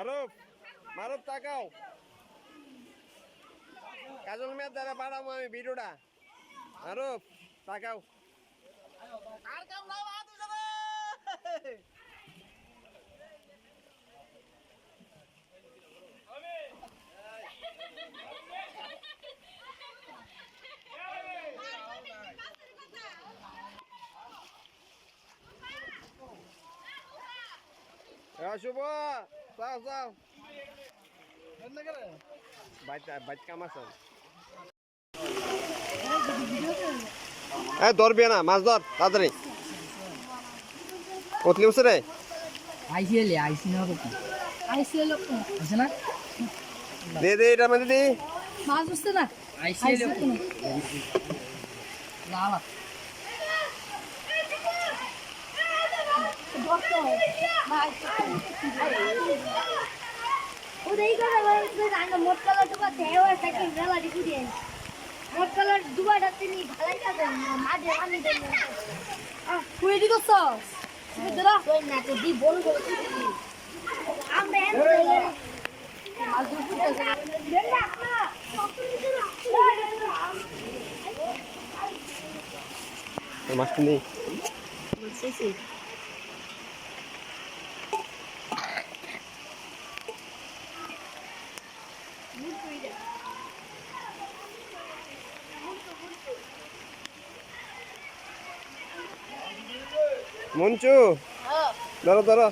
মারুফ মারুফ তাকাও। কাজল মেয়ের দ্বারা পাঠাবো আমি ভিডিওটা। মারুফ তাকাও। শুভ! যাও। যাও বাইক কাম আছে। এ ধরবি না মাছ ধর তাড়াতাড়ি। কতলি উঠছে রে? আইসিএল আইসিএল আছে না। দে দে এটা মানে দে। মাছ বুঝতে না? আইসিএল লালা। ওদের মোট কালার ডুবা দেওয়া থাকে বেলা দেখি দিয়ে মোট কালার ডুবাটা তিনি ভালাই যাবে মাঝে আমি দেবো তুই দিকে সস দাদা তুই না মঞ্চু ধরো ধরো